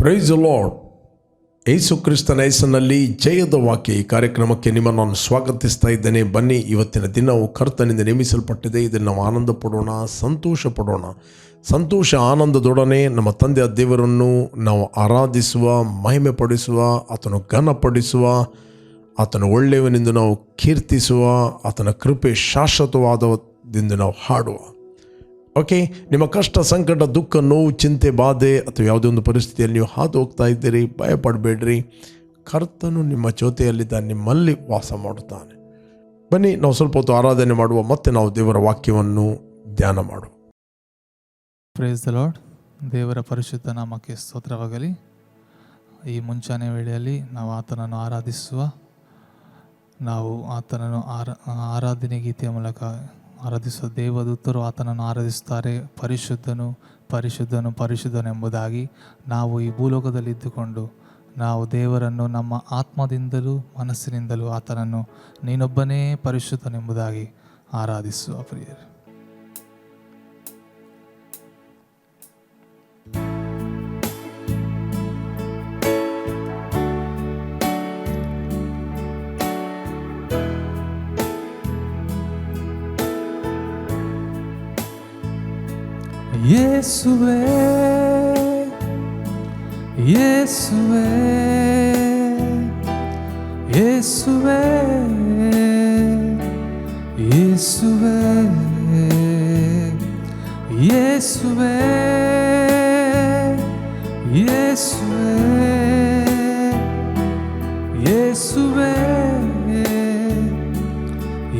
Price lord ಏಸು ಕ್ರಿಸ್ತನ ಹೆಸರಿನಲ್ಲಿ ಜಯದ ವಾಕ್ಯ ಈ ಕಾರ್ಯಕ್ರಮಕ್ಕೆ ನಿಮ್ಮನ್ನು ನಾನು ಸ್ವಾಗತಿಸ್ತಾ ಇದ್ದೇನೆ. ಬನ್ನಿ, ಇವತ್ತಿನ ದಿನವು ಕರ್ತನಿಂದ ನೇಮಿಸಲ್ಪಟ್ಟಿದೆ. ಇದನ್ನು ನಾವು ಆನಂದ ಪಡೋಣ ಸಂತೋಷ ಪಡೋಣ ಸಂತೋಷ ಆನಂದದೊಡನೆ ನಮ್ಮ ತಂದೆಯ ದೇವರನ್ನು ನಾವು ಆರಾಧಿಸುವ ಮಹಿಮೆ ಪಡಿಸುವ ಆತನು ಘನಪಡಿಸುವ, ಆತನ ಒಳ್ಳೆಯವನೆಂದು ನಾವು ಕೀರ್ತಿಸುವ, ಆತನ ಕೃಪೆ ಶಾಶ್ವತವಾದದಿಂದ ನಾವು ಹಾಡುವ. ಓಕೆ ನಿಮ್ಮ ಕಷ್ಟ, ಸಂಕಟ, ದುಃಖ, ನೋವು, ಚಿಂತೆ, ಬಾಧೆ ಅಥವಾ ಯಾವುದೇ ಒಂದು ಪರಿಸ್ಥಿತಿಯಲ್ಲಿ ನೀವು ಹಾದು ಹೋಗ್ತಾ ಇದ್ದೀರಿ ಭಯಪಡಬೇಡ್ರಿ ಕರ್ತನು ನಿಮ್ಮ ಜೊತೆಯಲ್ಲಿದ್ದ ನಿಮ್ಮಲ್ಲಿ ವಾಸ ಮಾಡುತ್ತಾನೆ. ಬನ್ನಿ, ನಾವು ಸ್ವಲ್ಪ ಹೊತ್ತು ಆರಾಧನೆ ಮಾಡುವ, ಮತ್ತೆ ನಾವು ದೇವರ ವಾಕ್ಯವನ್ನು ಧ್ಯಾನ ಮಾಡುವ. ಪ್ರೇಸ್ ದ ಲಾರ್ಡ್ ದೇವರ ಪರಿಶುದ್ಧ ನಾಮಕ್ಕೆ ಸ್ತೋತ್ರವಾಗಲಿ. ಈ ಮುಂಚಾನೆ ವೇಳೆಯಲ್ಲಿ ನಾವು ಆತನನ್ನು ಆರಾಧಿಸುವ, ನಾವು ಆತನನ್ನು ಆರಾ ಆರಾಧನೆ ಗೀತೆಯ ಮೂಲಕ ಆರಾಧಿಸುವ ದೇವದೂತರು ಆತನನ್ನು ಆರಾಧಿಸುತ್ತಾರೆ. ಪರಿಶುದ್ಧನು ಪರಿಶುದ್ಧನು ಪರಿಶುದ್ಧನು ಎಂಬುದಾಗಿ ನಾವು ಈ ಭೂಲೋಕದಲ್ಲಿ ಇದ್ದುಕೊಂಡು ನಾವು ದೇವರನ್ನು ನಮ್ಮ ಆತ್ಮದಿಂದಲೂ ಮನಸ್ಸಿನಿಂದಲೂ ಆತನನ್ನು ನೀನೊಬ್ಬನೇ ಪರಿಶುದ್ಧನೆಂಬುದಾಗಿ ಆರಾಧಿಸುವ ಪ್ರಿಯರು. ಯೇಸುವೆ ಯೇಸುವೆ ಯೇಸುವೆ ಯೇಸುವೆ ಯೇಸುವೆ ಯೇಸುವೆ ಯೇಸುವೆ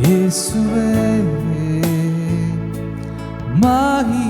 ಯೇಸುವೆ ಮಹಿಮೆಯು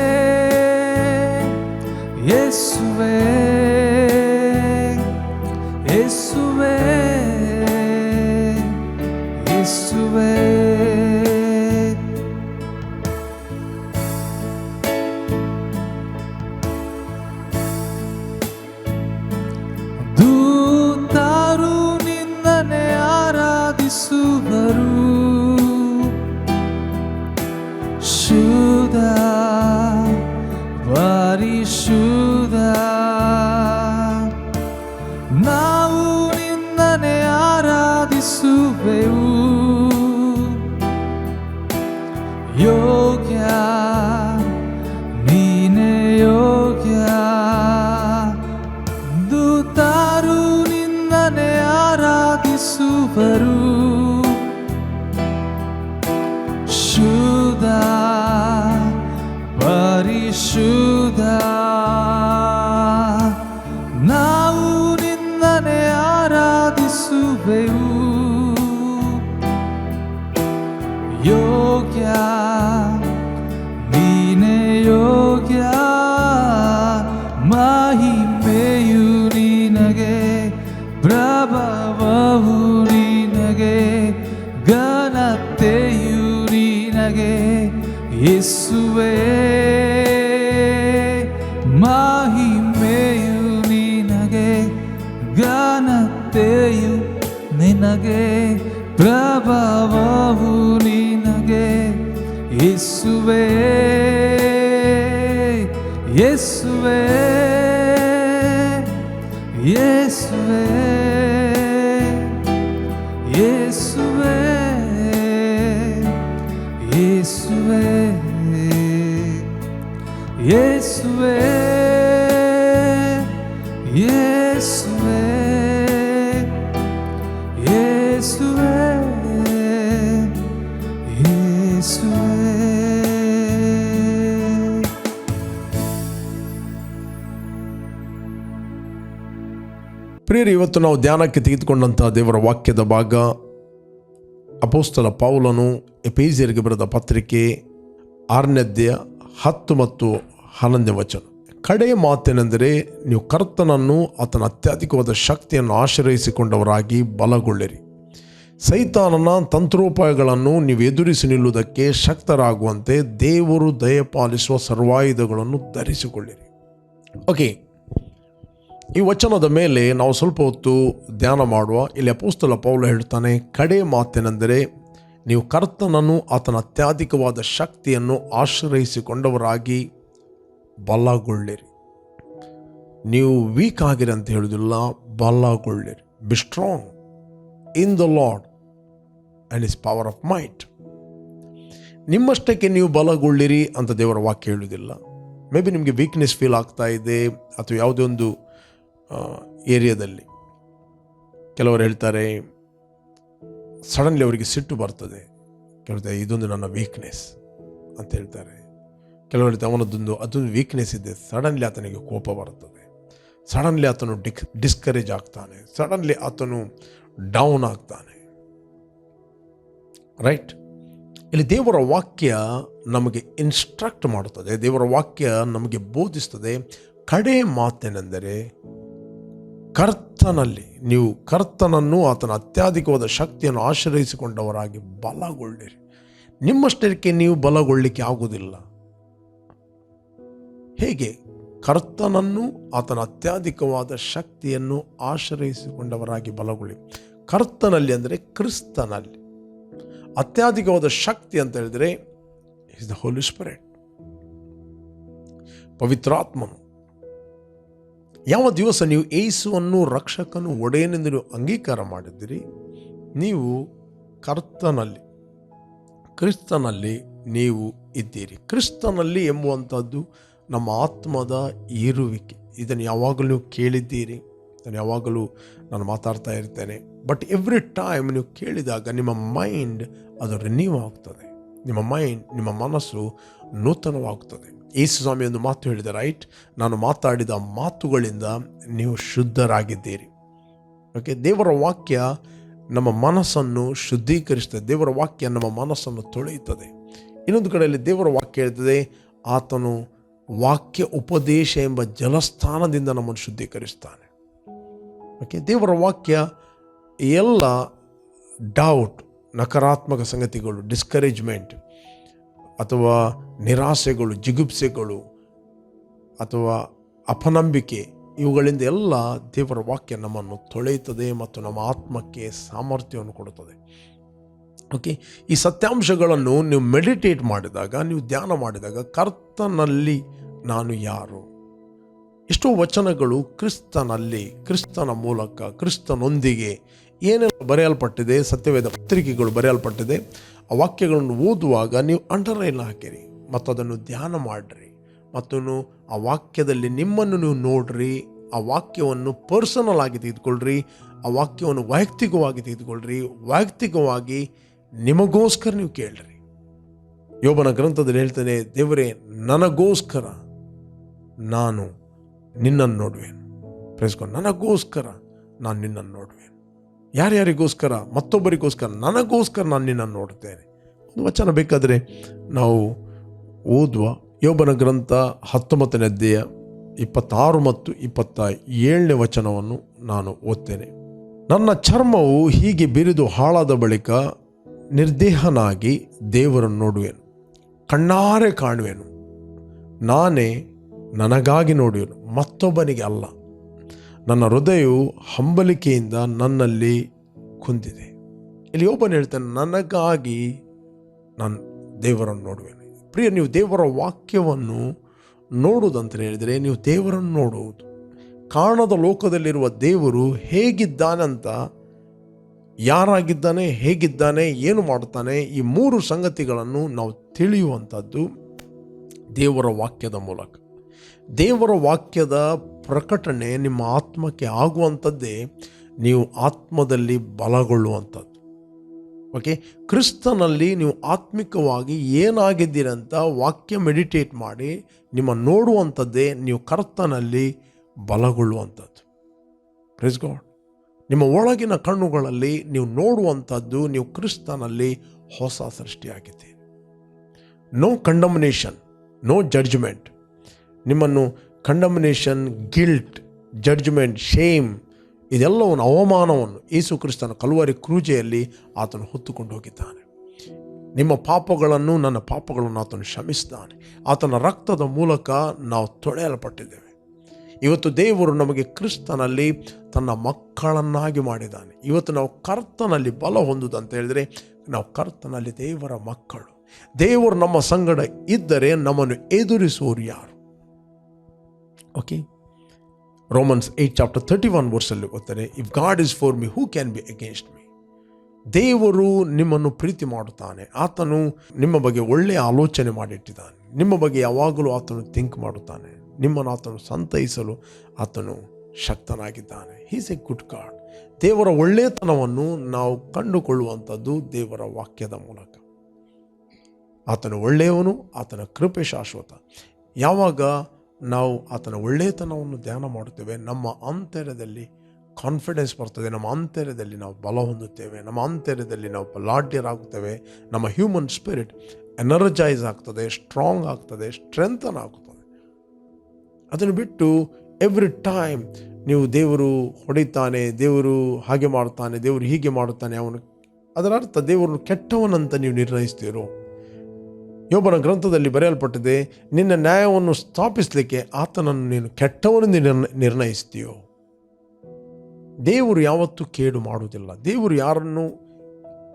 ಯೇಸುವೆ ಮಹಿಮೆಯು ನಿನಗೆ ಘನತೆಯು ನಿನಗೆ ಪ್ರಭಾವವು ನಿನಗೆ. ಯೇಸುವೆ ಯೇಸುವೆ ಪ್ರಿಯರು, ಇವತ್ತು ನಾವು ಧ್ಯಾನಕ್ಕೆ ತೆಗೆದುಕೊಂಡಂಥ ದೇವರ ವಾಕ್ಯದ ಭಾಗ ಅಪೋಸ್ತಲ ಪೌಲನು ಎಪೇಜಿಯರಿಗೆ ಬರೆದ ಪತ್ರಿಕೆ ಆರನೇದ್ಯ ಹತ್ತು ಮತ್ತು ಹನ್ನೊಂದನೇ ವಚನ. ಕಡೆಯ ಮಾತೇನೆಂದರೆ ನೀವು ಕರ್ತನನ್ನು ಆತನ ಅತ್ಯಧಿಕವಾದ ಶಕ್ತಿಯನ್ನು ಆಶ್ರಯಿಸಿಕೊಂಡವರಾಗಿ ಬಲಗೊಳ್ಳಿರಿ. ಸೈತಾನನ ತಂತ್ರೋಪಾಯಗಳನ್ನು ನೀವು ಎದುರಿಸಿ ನಿಲ್ಲುವುದಕ್ಕೆ ಶಕ್ತರಾಗುವಂತೆ ದೇವರು ದಯಪಾಲಿಸುವ ಸರ್ವಾಯುಧಗಳನ್ನು ಧರಿಸಿಕೊಳ್ಳಿರಿ. ಓಕೆ ಈ ವಚನದ ಮೇಲೆ ನಾವು ಸ್ವಲ್ಪ ಹೊತ್ತು ಧ್ಯಾನ ಮಾಡುವ. ಇಲ್ಲಿ ಅಪೋಸ್ತಲ ಪೌಲ ಹೇಳ್ತಾನೆ, ಕಡೆ ಮಾತೇನೆಂದರೆ ನೀವು ಕರ್ತನನ್ನು ಆತನ ಅತ್ಯಾಧಿಕವಾದ ಶಕ್ತಿಯನ್ನು ಆಶ್ರಯಿಸಿಕೊಂಡವರಾಗಿ ಬಲಗೊಳ್ಳಿರಿ. ನೀವು ವೀಕ್ ಆಗಿರಿ ಅಂತ ಹೇಳುವುದಿಲ್ಲ, ಬಲಗೊಳ್ಳಿರಿ. Be strong in the Lord and his power of mind ನಿಮ್ಮಷ್ಟಕ್ಕೆ ನೀವು ಬಲಗೊಳ್ಳಿರಿ ಅಂತ ದೇವರ ವಾಕ್ಯ ಹೇಳುವುದಿಲ್ಲ. ಮೇ ಬಿ ನಿಮಗೆ ವೀಕ್ನೆಸ್ ಫೀಲ್ ಆಗ್ತಾ ಇದೆ, ಅಥವಾ ಯಾವುದೇ ಒಂದು ಏರಿಯಾದಲ್ಲಿ. ಕೆಲವರು ಹೇಳ್ತಾರೆ ಸಡನ್ಲಿ ಅವರಿಗೆ ಸಿಟ್ಟು ಬರ್ತದೆ. ಕೆಲವರು ಇದೊಂದು ನನ್ನ ವೀಕ್ನೆಸ್ ಅಂತ ಹೇಳ್ತಾರೆ. ಕೆಲವರು ಅವನದೊಂದು, ಅದೊಂದು ವೀಕ್ನೆಸ್ ಇದೆ. ಸಡನ್ಲಿ ಆತನಿಗೆ ಕೋಪ ಬರ್ತದೆ. ಸಡನ್ಲಿ ಆತನು ಡಿಕ್ ಡಿಸ್ಕರೇಜ್ ಆಗ್ತಾನೆ. ಸಡನ್ಲಿ ಆತನು ಡೌನ್ ಆಗ್ತಾನೆ. ರೈಟ್ ಇಲ್ಲಿ ದೇವರ ವಾಕ್ಯ ನಮಗೆ ಇನ್ಸ್ಟ್ರಕ್ಟ್ ಮಾಡುತ್ತದೆ. ದೇವರ ವಾಕ್ಯ ನಮಗೆ ಬೋಧಿಸ್ತದೆ. ಕಡೆ ಮಾತೇನೆಂದರೆ ಕರ್ತನಲ್ಲಿ, ನೀವು ಕರ್ತನನ್ನು ಆತನ ಅತ್ಯಾಧಿಕವಾದ ಶಕ್ತಿಯನ್ನು ಆಶ್ರಯಿಸಿಕೊಂಡವರಾಗಿ ಬಲಗೊಳ್ಳಿರಿ. ನಿಮ್ಮಷ್ಟಕ್ಕೆ ನೀವು ಬಲಗೊಳ್ಳಿಕ್ಕೆ ಆಗುವುದಿಲ್ಲ. ಹೇಗೆ? ಕರ್ತನನ್ನು ಆತನ ಅತ್ಯಾಧಿಕವಾದ ಶಕ್ತಿಯನ್ನು ಆಶ್ರಯಿಸಿಕೊಂಡವರಾಗಿ ಬಲಗೊಳ್ಳಿ. ಕರ್ತನಲ್ಲಿ ಅಂದರೆ ಕ್ರಿಸ್ತನಲ್ಲಿ. ಅತ್ಯಾಧಿಕವಾದ ಶಕ್ತಿ ಅಂತ ಹೇಳಿದರೆ ಇಸ್ ದ ಹೋಲಿ ಸ್ಪಿರಿಟ್ ಪವಿತ್ರಾತ್ಮನು. ಯಾವ ದಿವಸ ನೀವು ಏಸುವನ್ನು ರಕ್ಷಕನು ಒಡೆಯನೆಂದು ನೀವು ಅಂಗೀಕಾರ ಮಾಡಿದ್ದೀರಿ, ನೀವು ಕರ್ತನಲ್ಲಿ, ಕ್ರಿಸ್ತನಲ್ಲಿ ನೀವು ಇದ್ದೀರಿ. ಕ್ರಿಸ್ತನಲ್ಲಿ ಎಂಬುವಂಥದ್ದು ನಮ್ಮ ಆತ್ಮದ ಇರುವಿಕೆ. ಇದನ್ನು ಯಾವಾಗಲೂ ಕೇಳಿದ್ದೀರಿ. ನಾನು ಯಾವಾಗಲೂ ನಾನು ಮಾತಾಡ್ತಾ ಇರ್ತೇನೆ. ಬಟ್ ಎವ್ರಿ ಟೈಮ್ ನೀವು ಕೇಳಿದಾಗ ನಿಮ್ಮ ಮೈಂಡ್ ಅದು ರಿನ್ಯೂ ಆಗ್ತದೆ. ನಿಮ್ಮ ಮೈಂಡ್ ನಿಮ್ಮ ಮನಸ್ಸು ನೂತನವಾಗ್ತದೆ. ಯೇಸು ಸ್ವಾಮಿ ಒಂದು ಮಾತು ಹೇಳಿದೆ, ರೈಟ್, ನಾನು ಮಾತಾಡಿದ ಮಾತುಗಳಿಂದ ನೀವು ಶುದ್ಧರಾಗಿದ್ದೀರಿ. ಓಕೆ ದೇವರ ವಾಕ್ಯ ನಮ್ಮ ಮನಸ್ಸನ್ನು ಶುದ್ಧೀಕರಿಸ್ತದೆ ದೇವರ ವಾಕ್ಯ ನಮ್ಮ ಮನಸ್ಸನ್ನು ತೊಳೆಯುತ್ತದೆ. ಇನ್ನೊಂದು ಕಡೆಯಲ್ಲಿ ದೇವರ ವಾಕ್ಯ ಹೇಳ್ತದೆ, ಆತನು ವಾಕ್ಯ ಉಪದೇಶ ಎಂಬ ಜಲಸ್ಥಾನದಿಂದ ನಮ್ಮನ್ನು ಶುದ್ಧೀಕರಿಸ್ತಾನೆ ಓಕೆ ದೇವರ ವಾಕ್ಯ ಎಲ್ಲ ಡೌಟ್ ನಕಾರಾತ್ಮಕ ಸಂಗತಿಗಳು ಡಿಸ್ಕರೇಜ್ಮೆಂಟ್ ಅಥವಾ ನಿರಾಸೆಗಳು, ಜಿಗುಪ್ಸೆಗಳು ಅಥವಾ ಅಪನಂಬಿಕೆ, ಇವುಗಳಿಂದ ಎಲ್ಲ ದೇವರ ವಾಕ್ಯ ನಮ್ಮನ್ನು ತೊಳೆಯುತ್ತದೆ ಮತ್ತು ನಮ್ಮ ಆತ್ಮಕ್ಕೆ ಸಾಮರ್ಥ್ಯವನ್ನು ಕೊಡುತ್ತದೆ. ಓಕೆ ಈ ಸತ್ಯಾಂಶಗಳನ್ನು ನೀವು ಮೆಡಿಟೇಟ್ ಮಾಡಿದಾಗ, ನೀವು ಧ್ಯಾನ ಮಾಡಿದಾಗ ಕರ್ತನಲ್ಲಿ ನಾನು ಯಾರು? ಎಷ್ಟೋ ವಚನಗಳು ಕ್ರಿಸ್ತನಲ್ಲಿ, ಕ್ರಿಸ್ತನ ಮೂಲಕ, ಕ್ರಿಸ್ತನೊಂದಿಗೆ ಏನೆಲ್ಲ ಬರೆಯಲ್ಪಟ್ಟಿದೆ, ಸತ್ಯವೇದ ಪತ್ರಿಕೆಗಳು ಬರೆಯಲ್ಪಟ್ಟಿದೆ. ವಾಕ್ಯಗಳನ್ನು ಓದುವಾಗ ನೀವು ಅಂಡರ್ಲೈನ್ ಹಾಕಿರಿ. ಮತ್ತು ಅದನ್ನು ಧ್ಯಾನ ಮಾಡಿರಿ. ಮತ್ತು ಆ ವಾಕ್ಯದಲ್ಲಿ ನಿಮ್ಮನ್ನು ನೀವು ನೋಡ್ರಿ. ಆ ವಾಕ್ಯವನ್ನು ಪರ್ಸನಲ್ ಆಗಿ ತೆಗೆದುಕೊಳ್ಳ್ರಿ. ಆ ವಾಕ್ಯವನ್ನು ವೈಯಕ್ತಿಕವಾಗಿ ತೆಗೆದುಕೊಳ್ಳ್ರಿ. ವೈಯಕ್ತಿಕವಾಗಿ ನಿಮಗೋಸ್ಕರ ನೀವು ಕೇಳ್ರಿ. ಯೋಬನ ಗ್ರಂಥದಲ್ಲಿ ಹೇಳ್ತಾನೆ, ದೇವರೇ, ನನಗೋಸ್ಕರ ನಾನು ನಿನ್ನನ್ನು ನೋಡುವೆನು. ಪ್ರೇಸ್ಕೊಂಡು ನನಗೋಸ್ಕರ ನಾನು ನಿನ್ನನ್ನು ನೋಡುವೆನು. ಯಾರ್ಯಾರಿಗೋಸ್ಕರ, ಮತ್ತೊಬ್ಬರಿಗೋಸ್ಕರ, ನನಗೋಸ್ಕರ ನಾನು ನಿನ್ನನ್ನು ನೋಡುತ್ತೇನೆ ಒಂದು ವಚನ ಬೇಕಾದರೆ ನಾವು ಓದುವ ಯೋಬನ ಗ್ರಂಥ ಹತ್ತೊಂಬತ್ತನೇ ಅಧ್ಯಾಯ ಇಪ್ಪತ್ತಾರು ಮತ್ತು ಇಪ್ಪತ್ತ ಏಳನೇ ವಚನವನ್ನು ನಾನು ಓದ್ತೇನೆ. ನನ್ನ ಚರ್ಮವು ಹೀಗೆ ಬಿರಿದು ಹಾಳಾದ ಬಳಿಕ ನಿರ್ದೇಹನಾಗಿ ದೇವರನ್ನು ನೋಡುವೆನು. ಕಣ್ಣಾರೆ ಕಾಣುವೆನು. ನಾನೇ ನನಗಾಗಿ ನೋಡುವೆನು. ಮತ್ತೊಬ್ಬನಿಗೆ ಅಲ್ಲ. ನನ್ನ ಹೃದಯವು ಹಂಬಲಿಕೆಯಿಂದ ನನ್ನಲ್ಲಿ ಕುಂದಿದೆ. ಇಲ್ಲಿ ಒಬ್ಬನು ಹೇಳ್ತಾನೆ, ನನಗಾಗಿ ನಾನು ದೇವರನ್ನು ನೋಡುವೆನು. ಪ್ರಿಯ, ನೀವು ದೇವರ ವಾಕ್ಯವನ್ನು ನೋಡುವುದಂತ ಹೇಳಿದರೆ, ನೀವು ದೇವರನ್ನು ನೋಡುವುದು. ಕಾಣದ ಲೋಕದಲ್ಲಿರುವ ದೇವರು ಹೇಗಿದ್ದಾನಂತ, ಯಾರಾಗಿದ್ದಾನೆ, ಹೇಗಿದ್ದಾನೆ, ಏನು ಮಾಡ್ತಾನೆ ಈ ಮೂರು ಸಂಗತಿಗಳನ್ನು ನಾವು ತಿಳಿಯುವಂಥದ್ದು ದೇವರ ವಾಕ್ಯದ ಮೂಲಕ. ದೇವರ ವಾಕ್ಯದ ಪ್ರಕಟಣೆ ನಿಮ್ಮ ಆತ್ಮಕ್ಕೆ ಆಗುವಂಥದ್ದೇ ನೀವು ಆತ್ಮದಲ್ಲಿ ಬಲಗೊಳ್ಳುವಂಥದ್ದು. ಓಕೆ ಕ್ರಿಸ್ತನಲ್ಲಿ ನೀವು ಆತ್ಮಿಕವಾಗಿ ಏನಾಗಿದ್ದೀರಂತ ವಾಕ್ಯ ಮೆಡಿಟೇಟ್ ಮಾಡಿ ನಿಮ್ಮ ನೋಡುವಂಥದ್ದೇ ನೀವು ಕರ್ತನಲ್ಲಿ ಬಲಗೊಳ್ಳುವಂಥದ್ದು. ಪ್ರಿಸ್ ಗಾಡ್ ನಿಮ್ಮ ಒಳಗಿನ ಕಣ್ಣುಗಳಲ್ಲಿ ನೀವು ನೋಡುವಂಥದ್ದು ನೀವು ಕ್ರಿಸ್ತನಲ್ಲಿ ಹೊಸ ಸೃಷ್ಟಿಯಾಗಿದೆ ನೋ ಕಂಡಮಿನೇಷನ್ ನೋ ಜಡ್ಜ್ಮೆಂಟ್ ನಿಮ್ಮನ್ನು ಕಂಡಮಿನೇಷನ್ ಗಿಲ್ಟ್ ಜಡ್ಜ್ಮೆಂಟ್ ಶೇಮ್ ಇದೆಲ್ಲವನ್ನು, ಅವಮಾನವನ್ನು ಯೇಸು ಕ್ರಿಸ್ತನ ಕಲ್ವಾರಿ ಕ್ರೂಜೆಯಲ್ಲಿ ಆತನು ಹೊತ್ತುಕೊಂಡು ಹೋಗಿದ್ದಾನೆ. ನಿಮ್ಮ ಪಾಪಗಳನ್ನು, ನನ್ನ ಪಾಪಗಳನ್ನು ಆತನು ಕ್ಷಮಿಸಿದ್ದಾನೆ. ಆತನ ರಕ್ತದ ಮೂಲಕ ನಾವು ತೊಳೆಯಲ್ಪಟ್ಟಿದ್ದೇವೆ. ಇವತ್ತು ದೇವರು ನಮಗೆ ಕ್ರಿಸ್ತನಲ್ಲಿ ತನ್ನ ಮಕ್ಕಳನ್ನಾಗಿ ಮಾಡಿದ್ದಾನೆ. ಇವತ್ತು ನಾವು ಕರ್ತನಲ್ಲಿ ಬಲ ಹೊಂದುದಂತ ಹೇಳಿದರೆ, ನಾವು ಕರ್ತನಲ್ಲಿ ದೇವರ ಮಕ್ಕಳು. ದೇವರು ನಮ್ಮ ಸಂಗಡ ಇದ್ದರೆ ನಮ್ಮನ್ನು ಎದುರಿಸುವರು ಯಾರು? Okay Romans eight chapter thirty one ವರ್ಸಲ್ಲಿ ಓದ್ತಾರೆ if God is for me who can be against me ದೇವರು ನಿಮ್ಮನ್ನು ಪ್ರೀತಿ ಮಾಡುತ್ತಾನೆ. ಆತನು ನಿಮ್ಮ ಬಗ್ಗೆ ಒಳ್ಳೆಯ ಆಲೋಚನೆ ಮಾಡಿಟ್ಟಿದ್ದಾನೆ. ನಿಮ್ಮ ಬಗ್ಗೆ ಯಾವಾಗಲೂ ಆತನು ಥಿಂಕ್ ಮಾಡುತ್ತಾನೆ. ನಿಮ್ಮನ್ನು ಆತನು ಸಂತೈಸಲು ಆತನು ಶಕ್ತನಾಗಿದ್ದಾನೆ. ಹೀಸ್ ಎ ಗುಡ್ ಗಾಡ್ ದೇವರ ಒಳ್ಳೆಯತನವನ್ನು ನಾವು ಕಂಡುಕೊಳ್ಳುವಂಥದ್ದು ದೇವರ ವಾಕ್ಯದ ಮೂಲಕ. ಆತನು ಒಳ್ಳೆಯವನು, ಆತನ ಕೃಪೆ ಶಾಶ್ವತ. ಯಾವಾಗ ನಾವು ಆತನ ಒಳ್ಳೆಯತನವನ್ನು ಧ್ಯಾನ ಮಾಡುತ್ತೇವೆ. ನಮ್ಮ ಅಂತರ್ಯದಲ್ಲಿ ಕಾನ್ಫಿಡೆನ್ಸ್ ಬರ್ತದೆ. ನಮ್ಮ ಅಂತರ್ಯದಲ್ಲಿ ನಾವು ಬಲ ಹೊಂದುತ್ತೇವೆ. ನಮ್ಮ ಅಂತರ್ಯದಲ್ಲಿ ನಾವು ಬಲಾಢ್ಯರಾಗುತ್ತೇವೆ. ನಮ್ಮ ಹ್ಯೂಮನ್ ಸ್ಪಿರಿಟ್ ಎನರ್ಜೈಸ್ ಆಗ್ತದೆ ಸ್ಟ್ರಾಂಗ್ ಆಗ್ತದೆ ಸ್ಟ್ರೆಂಥನ್ ಆಗುತ್ತದೆ ಅದನ್ನು ಬಿಟ್ಟು ಎವ್ರಿ ಟೈಮ್ ನೀವು ದೇವರು ಹೊಡಿತಾನೆ, ದೇವರು ಹಾಗೆ ಮಾಡ್ತಾನೆ, ದೇವರು ಹೀಗೆ ಮಾಡುತ್ತಾನೆ, ಅವನು ಅದರ ಅರ್ಥ ದೇವರನ್ನು ಕೆಟ್ಟವನಂತ ನೀವು ನಿರ್ಣಯಿಸ್ತೀರೋ? ಯೋಬನ ಗ್ರಂಥದಲ್ಲಿ ಬರೆಯಲ್ಪಟ್ಟಿದೆ, ನಿನ್ನ ನ್ಯಾಯವನ್ನು ಸ್ಥಾಪಿಸಲಿಕ್ಕೆ ಆತನನ್ನು ನೀನು ಕೆಟ್ಟವನು ನಿರ್ಣ, ನಿರ್ಣಯಿಸ್ತೀಯೋ? ದೇವರು ಯಾವತ್ತೂ ಕೇಡು ಮಾಡುವುದಿಲ್ಲ. ದೇವರು ಯಾರನ್ನು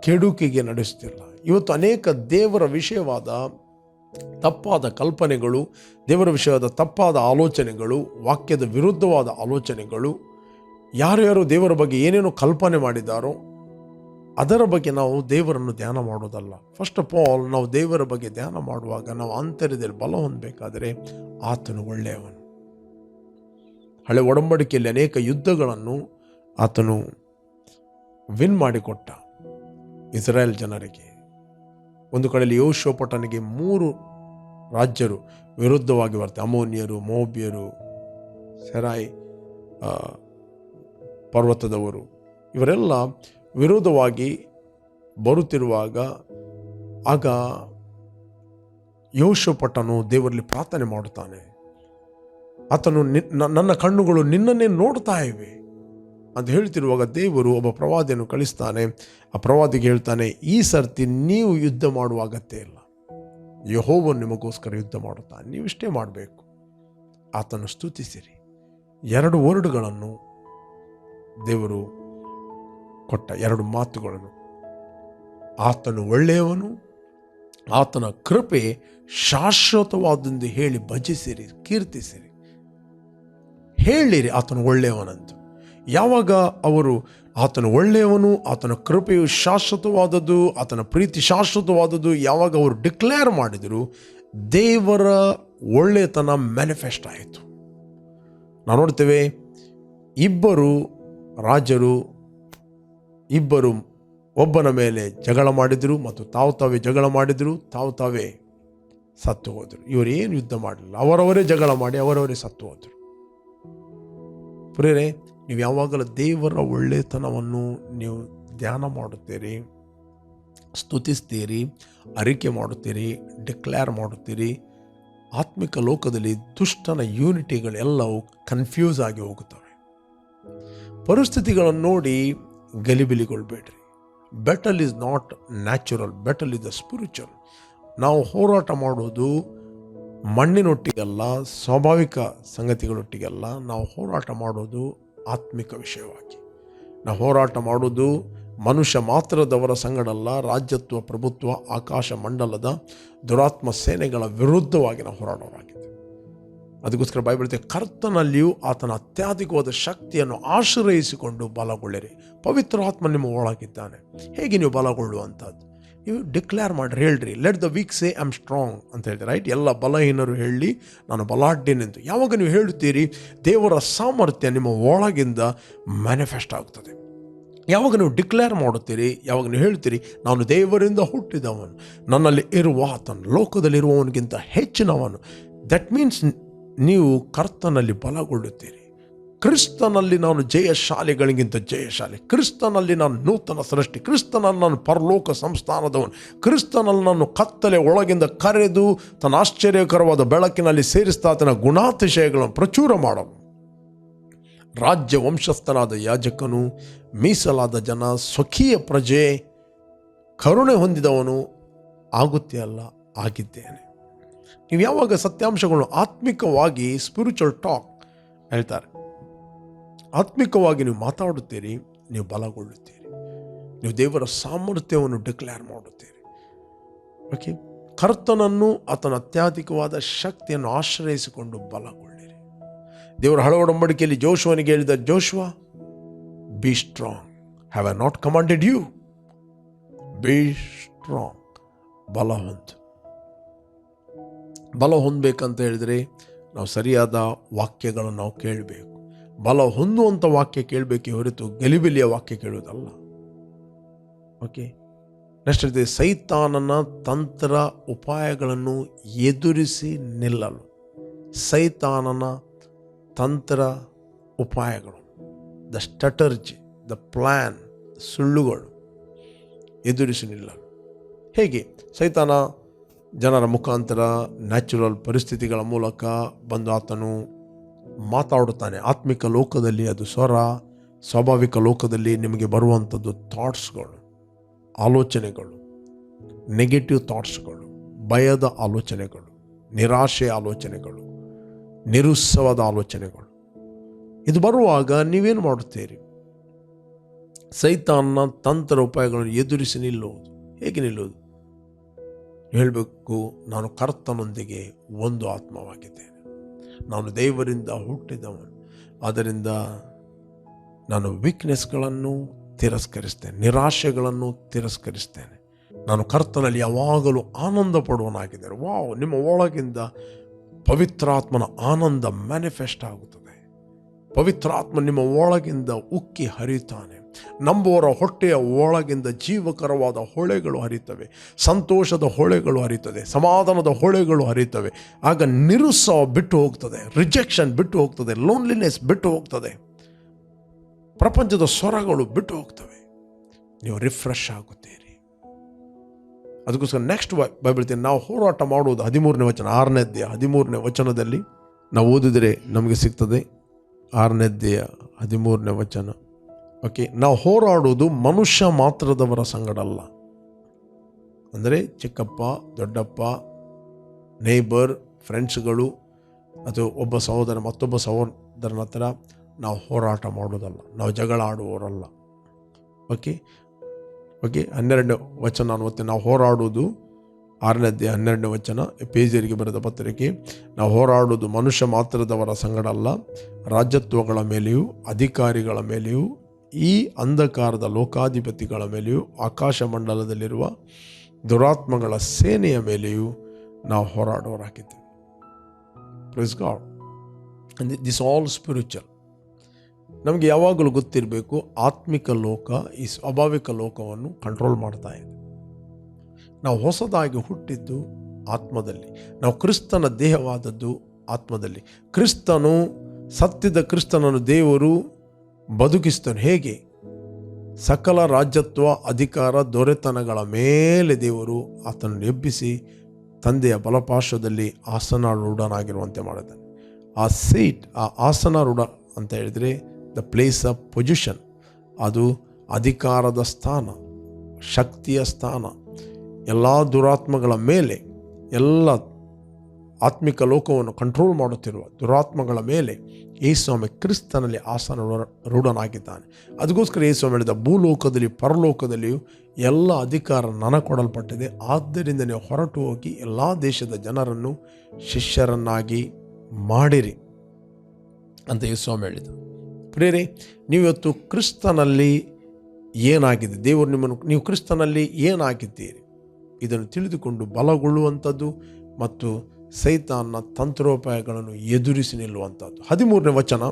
ಕೆಡುಕಿಗೆ ನಡೆಸುತ್ತಿಲ್ಲ ಇವತ್ತು ಅನೇಕ ದೇವರ ವಿಷಯವಾದ ತಪ್ಪಾದ ಕಲ್ಪನೆಗಳು, ದೇವರ ವಿಷಯವಾದ ತಪ್ಪಾದ ಆಲೋಚನೆಗಳು, ವಾಕ್ಯದ ವಿರುದ್ಧವಾದ ಆಲೋಚನೆಗಳು, ಯಾರ್ಯಾರು ದೇವರ ಬಗ್ಗೆ ಏನೇನು ಕಲ್ಪನೆ ಮಾಡಿದ್ದಾರೋ ಅದರ ಬಗ್ಗೆ ನಾವು ದೇವರನ್ನು ಧ್ಯಾನ ಮಾಡೋದಲ್ಲ. ಫಸ್ಟ್ ಆಫ್ ಆಲ್ ನಾವು ದೇವರ ಬಗ್ಗೆ ಧ್ಯಾನ ಮಾಡುವಾಗ ನಾವು ಆಂತರ್ಯದಲ್ಲಿ ಬಲ ಹೊಂದಬೇಕಾದರೆ ಆತನು ಒಳ್ಳೆಯವನು. ಹಳೆ ಒಡಂಬಡಿಕೆಯಲ್ಲಿ ಅನೇಕ ಯುದ್ಧಗಳನ್ನು ಆತನು ವಿನ್ ಮಾಡಿಕೊಟ್ಟ. ಇಸ್ರಾಯೇಲ್ ಜನರಿಗೆ. ಒಂದು ಕಡೆಯಲ್ಲಿ ಯೋಶೋಪಟನಿಗೆ ಮೂರು ರಾಜ್ಯರು ವಿರುದ್ಧವಾಗಿ ಬರ್ತವೆ. ಅಮೋನಿಯರು ಮೋಬಿಯರು, ಸೆರಾಯ್ ಪರ್ವತದವರು. ಇವರೆಲ್ಲ ವಿರೋಧವಾಗಿ ಬರುತ್ತಿರುವಾಗ ಆಗ ಯೋಶಪಟ್ಟನು ದೇವರಲ್ಲಿ ಪ್ರಾರ್ಥನೆ ಮಾಡುತ್ತಾನೆ. ಆತನು ನನ್ನ ಕಣ್ಣುಗಳು ನಿನ್ನನ್ನೇ ನೋಡ್ತಾ ಇವೆ ಅಂತ ಹೇಳ್ತಿರುವಾಗ ದೇವರು ಒಬ್ಬ ಪ್ರವಾದಿಯನ್ನು ಕಳಿಸ್ತಾನೆ. ಆ ಪ್ರವಾದಿಗೆ ಹೇಳ್ತಾನೆ, ಈ ಸರ್ತಿ ನೀವು ಯುದ್ಧ ಮಾಡುವ ಅಗತ್ಯ ಇಲ್ಲ. ಯಹೋವನು ನಿಮಗೋಸ್ಕರ ಯುದ್ಧ ಮಾಡುತ್ತಾನೆ ನೀವಿಷ್ಟೇ ಮಾಡಬೇಕು. ಆತನು ಸ್ತುತಿಸಿರಿ. ಎರಡು ವರ್ಡ್ಗಳನ್ನು ದೇವರು ಕೊಟ್ಟ ಎರಡು ಮಾತುಗಳನ್ನು. ಆತನು ಒಳ್ಳೆಯವನು, ಆತನ ಕೃಪೆ ಶಾಶ್ವತವಾದಂದು ಹೇಳಿ ಭಜಿಸಿರಿ, ಕೀರ್ತಿಸಿರಿ. ಹೇಳಿರಿ, ಆತನು ಒಳ್ಳೆಯವನಂತ. ಯಾವಾಗ ಅವರು ಆತನು ಒಳ್ಳೆಯವನು, ಆತನ ಕೃಪೆಯು ಶಾಶ್ವತವಾದದ್ದು, ಆತನ ಪ್ರೀತಿ ಶಾಶ್ವತವಾದದ್ದು, ಯಾವಾಗ ಅವರು ಡಿಕ್ಲೇರ್ ಮಾಡಿದರು, ದೇವರ ಒಳ್ಳೆಯತನ ಮ್ಯಾನಿಫೆಸ್ಟ್ ಆಯಿತು. ನಾವು ನೋಡ್ತೇವೆ, ಇಬ್ಬರು ರಾಜರು ಇಬ್ಬರು ಒಬ್ಬನ ಮೇಲೆ ಜಗಳ ಮಾಡಿದರು ಮತ್ತು ತಾವು ತಾವೇ ಜಗಳ ಮಾಡಿದರು, ತಾವು ತಾವೇ ಸತ್ತು ಹೋದರು. ಇವರೇನು ಯುದ್ಧ ಮಾಡಲಿಲ್ಲ. ಅವರವರೇ ಜಗಳ ಮಾಡಿ ಅವರವರೇ ಸತ್ತು ಹೋದರು. ಪ್ರೇರೆ ನೀವು ಯಾವಾಗಲೂ ದೇವರ ಒಳ್ಳೆತನವನ್ನು ನೀವು ಧ್ಯಾನ ಮಾಡುತ್ತೀರಿ, ಸ್ತುತಿಸ್ತೀರಿ, ಅರಿಕೆ ಮಾಡುತ್ತೀರಿ, ಡಿಕ್ಲೇರ್ ಮಾಡುತ್ತೀರಿ. ಆತ್ಮಿಕ ಲೋಕದಲ್ಲಿ ದುಷ್ಟನ ಯೂನಿಟಿಗಳೆಲ್ಲವೂ ಕನ್ಫ್ಯೂಸ್ ಆಗಿ ಹೋಗುತ್ತವೆ. ಪರಿಸ್ಥಿತಿಗಳನ್ನು ನೋಡಿ ಗಲಿಬಿಲಿಗೊಳ್ಬೇಡ್ರಿ. Battle is not natural battle is the spiritual ನಾವು ಹೋರಾಟ ಮಾಡೋದು ಮಣ್ಣಿನೊಟ್ಟಿಗಲ್ಲ, ಸ್ವಾಭಾವಿಕ ಸಂಗತಿಗಳೊಟ್ಟಿಗಲ್ಲ, ನಾವು ಹೋರಾಟ ಮಾಡೋದು ಆತ್ಮಿಕ ವಿಷಯವಾಗಿ. ನಾವು ಹೋರಾಟ ಮಾಡೋದು ಮನುಷ್ಯ ಮಾತ್ರದವರ ಸಂಗಡಲ್ಲ, ರಾಜ್ಯತ್ವ, ಪ್ರಭುತ್ವ, ಆಕಾಶ ಮಂಡಲದ ದುರಾತ್ಮ ಸೇನೆಗಳ ವಿರುದ್ಧವಾಗಿ ನಾವು ಹೋರಾಡೋರಾಗಿದೆ ಅದಕ್ಕೋಸ್ಕರ ಬೈಬಲ್ ಕರ್ತನಲ್ಲಿಯೂ ಆತನ ಅತ್ಯಾಧಿಕವಾದ ಶಕ್ತಿಯನ್ನು ಆಶ್ರಯಿಸಿಕೊಂಡು ಬಲಗೊಳ್ಳಿರಿ. ಪವಿತ್ರ ಆತ್ಮ ನಿಮ್ಮ ಒಳಗಿದ್ದಾನೆ. ಹೇಗೆ ನೀವು ಬಲಗೊಳ್ಳುವಂಥದ್ದು ನೀವು ಡಿಕ್ಲೇರ್ ಮಾಡಿರಿ ಹೇಳ್ರಿ let the weak say I'm strong ಅಂತ ಹೇಳ್ತಾರೆ ರೈಟ್ ಎಲ್ಲ ಬಲಹೀನರು ಹೇಳಿ, ನಾನು ಬಲಾಢ್ಯನೆಂದು ಯಾವಾಗ ನೀವು ಹೇಳುತ್ತೀರಿ, ದೇವರ ಸಾಮರ್ಥ್ಯ ನಿಮ್ಮ ಒಳಗಿಂದ ಮ್ಯಾನಿಫೆಸ್ಟ್ ಆಗ್ತದೆ. ಯಾವಾಗ ನೀವು ಡಿಕ್ಲೇರ್ ಮಾಡುತ್ತೀರಿ, ಯಾವಾಗ ನೀವು ಹೇಳ್ತೀರಿ ನಾನು ದೇವರಿಂದ ಹುಟ್ಟಿದವನು, ನನ್ನಲ್ಲಿ ಇರುವ ಆತನು, ಲೋಕದಲ್ಲಿರುವವನಿಗಿಂತ ಹೆಚ್ಚಿನವನು. ದಟ್ ಮೀನ್ಸ್ ನೀವು ಕರ್ತನಲ್ಲಿ ಬಲಗೊಳ್ಳುತ್ತೀರಿ. ಕ್ರಿಸ್ತನಲ್ಲಿ ನಾನು ಜಯಶಾಲಿಗಳಿಗಿಂತ ಜಯಶಾಲಿ. ಕ್ರಿಸ್ತನಲ್ಲಿ ನಾನು ನೂತನ ಸೃಷ್ಟಿ. ಕ್ರಿಸ್ತನಲ್ಲಿ ನಾನು ಪರಲೋಕ ಸಂಸ್ಥಾನದವನು. ಕ್ರಿಸ್ತನಲ್ಲಿ ನಾನು ಕತ್ತಲೆ ಒಳಗಿಂದ ಕರೆದು ತನ್ನ ಆಶ್ಚರ್ಯಕರವಾದ ಬೆಳಕಿನಲ್ಲಿ ಸೇರಿಸ್ತಾ ತನ್ನ ಗುಣಾತಿಶಯಗಳನ್ನು ಪ್ರಚುರ ಮಾಡೋನು. ರಾಜ್ಯ ವಂಶಸ್ಥನಾದ ಯಾಜಕನು, ಮೀಸಲಾದ ಜನ, ಸ್ವಕೀಯ ಪ್ರಜೆ, ಕರುಣೆ ಹೊಂದಿದವನು, ಆಗುತ್ತೆ ಅಲ್ಲ, ಆಗಿದ್ದೇನೆ. ನೀವು ಯಾವಾಗ ಸತ್ಯಾಂಶಗಳನ್ನು ಆತ್ಮಿಕವಾಗಿ ಸ್ಪಿರಿಚುವಲ್ ಟಾಕ್ ಹೇಳ್ತಾರೆ, ಆತ್ಮಿಕವಾಗಿ ನೀವು ಮಾತಾಡುತ್ತೀರಿ, ನೀವು ಬಲಗೊಳ್ಳುತ್ತೀರಿ. ನೀವು ದೇವರ ಸಾಮರ್ಥ್ಯವನ್ನು ಡಿಕ್ಲೇರ್ ಮಾಡುತ್ತೀರಿ. ಓಕೆ ಕರ್ತನನ್ನು, ಆತನ ಅತ್ಯಾಧಿಕವಾದ ಶಕ್ತಿಯನ್ನು ಆಶ್ರಯಿಸಿಕೊಂಡು ಬಲಗೊಳ್ಳಿರಿ. ದೇವರ ಹಳವಡಂಬಡಿಕೆಯಲ್ಲಿ ಜೋಶುವನಿಗೆ ಹೇಳಿದ, Joshua be strong have I not commanded you be strong ಬಲ ಹೊಂದು ಬಲ ಹೊಂದಬೇಕಂತ ಹೇಳಿದರೆ ನಾವು ಸರಿಯಾದ ವಾಕ್ಯಗಳನ್ನು ನಾವು ಕೇಳಬೇಕು. ಬಲ ಹೊಂದುವಂಥ ವಾಕ್ಯ ಕೇಳಬೇಕೇ ಹೊರತು ಗಲಿಬಿಲಿಯ ವಾಕ್ಯ ಕೇಳುವುದಲ್ಲ. ಓಕೆ ನೆಕ್ಸ್ಟ್ ಇದೆ ಸೈತಾನನ ತಂತ್ರ ಉಪಾಯಗಳನ್ನು ಎದುರಿಸಿ ನಿಲ್ಲಲು. ಸೈತಾನನ ತಂತ್ರ ಉಪಾಯಗಳು. ದ ಸ್ಟಟರ್ಜಿ ದ ಪ್ಲ್ಯಾನ್ ಸುಳ್ಳುಗಳು ಎದುರಿಸಿ ನಿಲ್ಲಲು. ಹೇಗೆ? ಸೈತಾನ ಜನರ ಮುಖಾಂತರ ನ್ಯಾಚುರಲ್ ಪರಿಸ್ಥಿತಿಗಳ ಮೂಲಕ ಬಂದು ಆತನು ಮಾತಾಡುತ್ತಾನೆ. ಆತ್ಮಿಕ ಲೋಕದಲ್ಲಿ ಅದು ಸ್ವರ, ಸ್ವಾಭಾವಿಕ ಲೋಕದಲ್ಲಿ ನಿಮಗೆ ಬರುವಂಥದ್ದು ಥಾಟ್ಸ್ಗಳು ಆಲೋಚನೆಗಳು ನೆಗೆಟಿವ್ ಥಾಟ್ಸ್ಗಳು ಭಯದ ಆಲೋಚನೆಗಳು ನಿರಾಶೆ ಆಲೋಚನೆಗಳು ನಿರುತ್ಸವದ ಆಲೋಚನೆಗಳು. ಇದು ಬರುವಾಗ ನೀವೇನು ಮಾಡುತ್ತೀರಿ? ಸೈತಾನ್ನ ತಂತ್ರ ಉಪಾಯಗಳನ್ನು ಎದುರಿಸಿ ನಿಲ್ಲುವುದು. ಹೇಗೆ ನಿಲ್ಲುವುದು? ಹೇಳಬೇಕು, ನಾನು ಕರ್ತನೊಂದಿಗೆ ಒಂದು ಆತ್ಮವಾಗಿದ್ದೇನೆ. ನಾನು ದೇವರಿಂದ ಹುಟ್ಟಿದವನು. ಆದ್ದರಿಂದ ನಾನು ವೀಕ್ನೆಸ್ಗಳನ್ನು ತಿರಸ್ಕರಿಸ್ತೇನೆ, ನಿರಾಶೆಗಳನ್ನು ತಿರಸ್ಕರಿಸ್ತೇನೆ. ನಾನು ಕರ್ತನಲ್ಲಿ ಯಾವಾಗಲೂ ಆನಂದ ಪಡುವನಾಗಿದ್ದೇನೆ ವಾವ್, ನಿಮ್ಮ ಒಳಗಿಂದ ಪವಿತ್ರಾತ್ಮನ ಆನಂದ ಮ್ಯಾನಿಫೆಸ್ಟ್ ಆಗುತ್ತದೆ. ಪವಿತ್ರಾತ್ಮ ನಿಮ್ಮ ಒಳಗಿಂದ ಉಕ್ಕಿ ಹರಿತಾನೆ ನಂಬುವರ ಹೊಟ್ಟೆಯ ಒಳಗಿಂದ ಜೀವಕರವಾದ ಹೊಳೆಗಳು ಹರಿತವೆ, ಸಂತೋಷದ ಹೊಳೆಗಳು ಹರಿತದೆ, ಸಮಾಧಾನದ ಹೊಳೆಗಳು ಹರಿತವೆ. ಆಗ ನಿರುತ್ಸಾಹ ಬಿಟ್ಟು ಹೋಗ್ತದೆ ರಿಜೆಕ್ಷನ್ ಬಿಟ್ಟು ಹೋಗ್ತದೆ ಲೋನ್ಲಿನೆಸ್ ಬಿಟ್ಟು ಹೋಗ್ತದೆ. ಪ್ರಪಂಚದ ಸ್ವರಗಳು ಬಿಟ್ಟು ಹೋಗ್ತವೆ. ನೀವು ರಿಫ್ರೆಶ್ ಆಗುತ್ತೀರಿ. ಅದಕ್ಕೋಸ್ಕರ ನೆಕ್ಸ್ಟ್ ಬೈಬಿಡ್ತೀನಿ ನಾವು ಹೋರಾಟ ಮಾಡುವುದು ಹದಿಮೂರನೇ ವಚನ ಆರನೇದ್ದೇ ಹದಿಮೂರನೇ ವಚನದಲ್ಲಿ ನಾವು ಓದಿದರೆ ನಮಗೆ ಸಿಗ್ತದೆ. ಆರನೇದ್ದೆಯ ಹದಿಮೂರನೇ ವಚನ. ಓಕೆ ನಾವು ಹೋರಾಡುವುದು ಮನುಷ್ಯ ಮಾತ್ರದವರ ಸಂಗಡ ಅಲ್ಲ. ಅಂದರೆ ಚಿಕ್ಕಪ್ಪ, ದೊಡ್ಡಪ್ಪ ನೇಬರ್ ಫ್ರೆಂಡ್ಸ್ಗಳು ಅಥವಾ ಒಬ್ಬ ಸಹೋದರ ಮತ್ತೊಬ್ಬ ಸಹೋದರನ ಹತ್ರ ನಾವು ಹೋರಾಟ ಮಾಡೋದಲ್ಲ ನಾವು ಜಗಳ ಆಡುವವರಲ್ಲ. ಓಕೆ ಓಕೆ ಹನ್ನೆರಡನೇ ವಚನ ನಾನು ಓದ್ತೇನೆ ನಾವು ಹೋರಾಡುವುದು ಆರನೇ ಅಧ್ಯಾಯ ಹನ್ನೆರಡನೇ ವಚನ ಪೇಜರಿಗೆ ಬರೆದ ಪತ್ರಿಕೆ, ನಾವು ಹೋರಾಡುವುದು ಮನುಷ್ಯ ಮಾತ್ರದವರ ಸಂಗಡ ಅಲ್ಲ ರಾಜ್ಯತ್ವಗಳ ಮೇಲೆಯೂ, ಅಧಿಕಾರಿಗಳ ಮೇಲೆಯೂ ಈ ಅಂಧಕಾರದ ಲೋಕಾಧಿಪತಿಗಳ ಮೇಲೆಯೂ, ಆಕಾಶ ಮಂಡಲದಲ್ಲಿರುವ ದುರಾತ್ಮಗಳ ಸೇನೆಯ ಮೇಲೆಯೂ ನಾವು ಹೋರಾಡೋರಾಗಿದ್ದೇವೆ. Please God this all spiritual ನಮಗೆ ಯಾವಾಗಲೂ ಗೊತ್ತಿರಬೇಕು, ಆತ್ಮಿಕ ಲೋಕ ಈ ಸ್ವಾಭಾವಿಕ ಲೋಕವನ್ನು ಕಂಟ್ರೋಲ್ ಮಾಡ್ತಾ ಇದೆ. ನಾವು ಹೊಸದಾಗಿ ಹುಟ್ಟಿದ್ದು ಆತ್ಮದಲ್ಲಿ. ನಾವು ಕ್ರಿಸ್ತನ ದೇಹವಾದದ್ದು ಆತ್ಮದಲ್ಲಿ. ಕ್ರಿಸ್ತನು ಸತ್ಯದ ಕ್ರಿಸ್ತನನ್ನು ದೇವರು ಬದುಕಿಸ್ತಾನೆ. ಹೇಗೆ? ಸಕಲ ರಾಜ್ಯತ್ವ, ಅಧಿಕಾರ, ದೊರೆತನಗಳ ಮೇಲೆ ದೇವರು ಆತನನ್ನು ಎಬ್ಬಿಸಿ ತಂದೆಯ ಬಲಪಾರ್ಶ್ವದಲ್ಲಿ ಆಸನಾರೂಢನಾಗಿರುವಂತೆ ಮಾಡುತ್ತಾನೆ ಆ ಸೀಟ್, ಆ ಆಸನಾರೂಢ ಅಂತ ಹೇಳಿದರೆ ದ ಪ್ಲೇಸ್ ಆಫ್ ಪೊಸಿಷನ್ ಅದು ಅಧಿಕಾರದ ಸ್ಥಾನ, ಶಕ್ತಿಯ ಸ್ಥಾನ. ಎಲ್ಲ ದುರಾತ್ಮಗಳ ಮೇಲೆ ಎಲ್ಲ ಆತ್ಮಿಕ ಲೋಕವನ್ನು ಕಂಟ್ರೋಲ್ ಮಾಡುತ್ತಿರುವ ದುರಾತ್ಮಗಳ ಮೇಲೆ ಯೇಸ್ವಾಮಿ ಕ್ರಿಸ್ತನಲ್ಲಿ ಆಸನ ರೂಢನಾಗಿದ್ದಾನೆ. ಅದಕ್ಕೋಸ್ಕರ ಯೇಸ್ವಾಮಿ ಹೇಳಿದ ಭೂಲೋಕದಲ್ಲಿ, ಪರಲೋಕದಲ್ಲಿಯೂ ಎಲ್ಲ ಅಧಿಕಾರ ನನ ಕೊಡಲ್ಪಟ್ಟಿದೆ. ಆದ್ದರಿಂದ ನೀವು ಹೊರಟು ಹೋಗಿ ಎಲ್ಲ ದೇಶದ ಜನರನ್ನು ಶಿಷ್ಯರನ್ನಾಗಿ ಮಾಡಿರಿ ಅಂತ ಯೇಸ್ವಾಮಿ ಹೇಳಿದ. ಪ್ರೇರೆ ನೀವಿವತ್ತು ಕ್ರಿಸ್ತನಲ್ಲಿ ಏನಾಗಿದೆ? ದೇವರು ನಿಮ್ಮನ್ನು, ನೀವು ಕ್ರಿಸ್ತನಲ್ಲಿ ಏನಾಗಿದ್ದೀರಿ? ಇದನ್ನು ತಿಳಿದುಕೊಂಡು ಬಲಗೊಳ್ಳುವಂಥದ್ದು ಮತ್ತು ಸೈತಾನ್ನ ತಂತ್ರೋಪಾಯಗಳನ್ನು ಎದುರಿಸಿ ನಿಲ್ಲುವಂಥದ್ದು. ಹದಿಮೂರನೇ ವಚನ,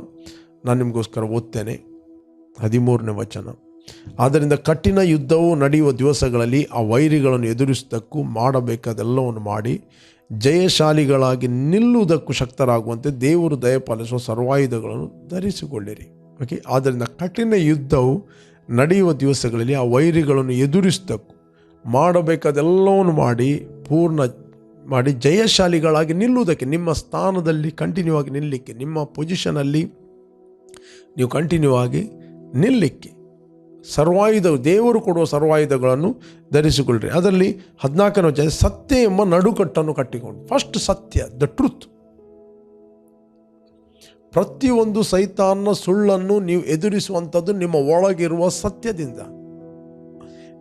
ನಾನು ನಿಮಗೋಸ್ಕರ ಓದ್ತೇನೆ. ಹದಿಮೂರನೇ ವಚನ. ಆದ್ದರಿಂದ ಕಠಿಣ ಯುದ್ಧವು ನಡೆಯುವ ದಿವಸಗಳಲ್ಲಿ ಆ ವೈರಿಗಳನ್ನು ಎದುರಿಸುವುದಕ್ಕೂ ಮಾಡಬೇಕಾದೆಲ್ಲವನ್ನು ಮಾಡಿ ಜಯಶಾಲಿಗಳಾಗಿ ನಿಲ್ಲುವುದಕ್ಕೂ ಶಕ್ತರಾಗುವಂತೆ ದೇವರು ದಯಪಾಲಿಸುವ ಸರ್ವಾಯುಧಗಳನ್ನು ಧರಿಸಿಕೊಳ್ಳಿರಿ. ಓಕೆ ಆದ್ದರಿಂದ ಕಠಿಣ ಯುದ್ಧವು ನಡೆಯುವ ದಿವಸಗಳಲ್ಲಿ ಆ ವೈರಿಗಳನ್ನು ಎದುರಿಸುವುದಕ್ಕೂ ಮಾಡಬೇಕಾದೆಲ್ಲವನ್ನು ಮಾಡಿ ಪೂರ್ಣ ಮಾಡಿ ಜಯಶಾಲಿಗಳಾಗಿ ನಿಲ್ಲುವುದಕ್ಕೆ, ನಿಮ್ಮ ಸ್ಥಾನದಲ್ಲಿ ಕಂಟಿನ್ಯೂ ಆಗಿ ನಿಲ್ಲಲಿಕ್ಕೆ ನಿಮ್ಮ ಪೊಸಿಷನಲ್ಲಿ ನೀವು ಕಂಟಿನ್ಯೂ ಆಗಿ ನಿಲ್ಲಲಿಕ್ಕೆ ಸರ್ವಾಯುಧ, ದೇವರು ಕೊಡುವ ಸರ್ವಾಯುಧಗಳನ್ನು ಧರಿಸಿಕೊಳ್ಳ್ರಿ. ಅದರಲ್ಲಿ ಹದಿನಾಲ್ಕನೇ ವಚನ ಸತ್ಯ ಎಂಬ ನಡುಕಟ್ಟನ್ನು ಕಟ್ಟಿಕೊಂಡು ಫಸ್ಟ್ ಸತ್ಯ ದ ಟ್ರೂತ್ ಪ್ರತಿಯೊಂದು ಸೈತಾನ್ನ ಸುಳ್ಳನ್ನು ನೀವು ಎದುರಿಸುವಂಥದ್ದು ನಿಮ್ಮ ಒಳಗಿರುವ ಸತ್ಯದಿಂದ.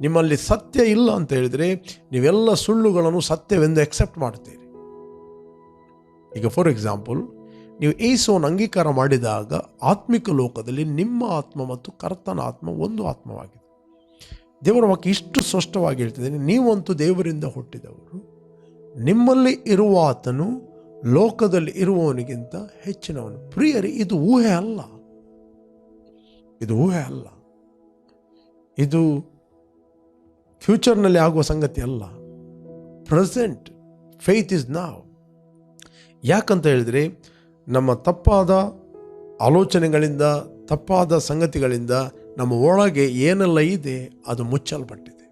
ನಿಮ್ಮಲ್ಲಿ ಸತ್ಯ ಇಲ್ಲ ಅಂತ ಹೇಳಿದರೆ ನೀವೆಲ್ಲ ಸುಳ್ಳುಗಳನ್ನು ಸತ್ಯವೆಂದು ಎಕ್ಸೆಪ್ಟ್ ಮಾಡ್ತೀರಿ ಈಗ ಫಾರ್ ಎಕ್ಸಾಂಪಲ್ ನೀವು ಏಸುವನ್ನು ಅಂಗೀಕಾರ ಮಾಡಿದಾಗ ಆತ್ಮಿಕ ಲೋಕದಲ್ಲಿ ನಿಮ್ಮ ಆತ್ಮ ಮತ್ತು ಕರ್ತನ ಆತ್ಮ ಒಂದು ಆತ್ಮವಾಗಿದೆ. ದೇವರ ವಾಕ್ಯ ಇಷ್ಟು ಸ್ಪಷ್ಟವಾಗಿ ಹೇಳ್ತಿದ್ದೇನೆ, ನೀವಂತೂ ದೇವರಿಂದ ಹುಟ್ಟಿದವರು. ನಿಮ್ಮಲ್ಲಿ ಇರುವ ಆತನು ಲೋಕದಲ್ಲಿ ಇರುವವನಿಗಿಂತ ಹೆಚ್ಚಿನವನು. ಪ್ರಿಯರಿ, ಇದು ಊಹೆ ಅಲ್ಲ. ಇದು ಊಹೆ ಅಲ್ಲ. ಇದು ಫ್ಯೂಚರ್ನಲ್ಲಿ ಆಗುವ ಸಂಗತಿ ಅಲ್ಲ. ಪ್ರೆಸೆಂಟ್ ಫೇತ್ ಇಸ್ ನಾವ್. ಯಾಕಂತ ಹೇಳಿದರೆ ನಮ್ಮ ತಪ್ಪಾದ ಆಲೋಚನೆಗಳಿಂದ, ತಪ್ಪಾದ ಸಂಗತಿಗಳಿಂದ ನಮ್ಮ ಒಳಗೆ ಏನೆಲ್ಲ ಇದೆ ಅದು ಮುಚ್ಚಲ್ಪಟ್ಟಿದೆ.